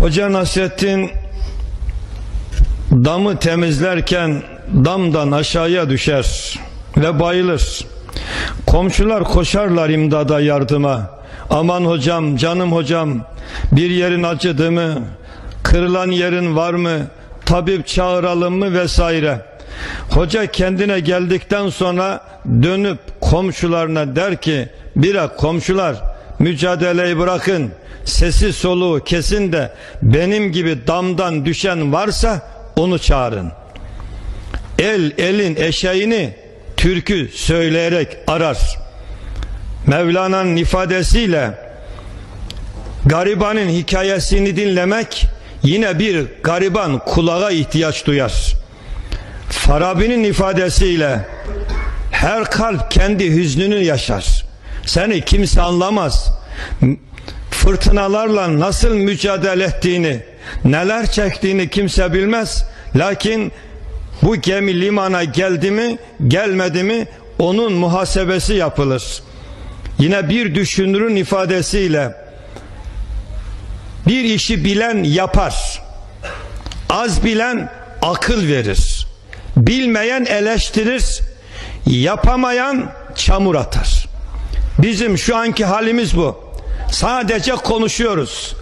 Hoca Nasrettin damı temizlerken damdan aşağıya düşer ve bayılır. Komşular koşarlar imdada yardıma. Aman hocam, canım hocam, bir yerin acıdı mı? Kırılan yerin var mı? Tabip çağıralım mı vesaire. Hoca kendine geldikten sonra dönüp komşularına der ki, bire komşular mücadeleyi bırakın, sesi soluğu kesin de benim gibi damdan düşen varsa onu çağırın. El elin eşeğini türkü söyleyerek arar. Mevlana'nın ifadesiyle garibanın hikayesini dinlemek yine bir gariban kulağa ihtiyaç duyar. Farabi'nin ifadesiyle her kalp kendi hüznünü yaşar. Seni kimse anlamaz. Fırtınalarla nasıl mücadele ettiğini, neler çektiğini kimse bilmez. Lakin bu gemi limana geldi mi, gelmedi mi onun muhasebesi yapılır. Yine bir düşünürün ifadesiyle bir işi bilen yapar. Az bilen akıl verir. Bilmeyen eleştirir. Yapamayan çamur atar. Bizim şu anki halimiz bu. Sadece konuşuyoruz.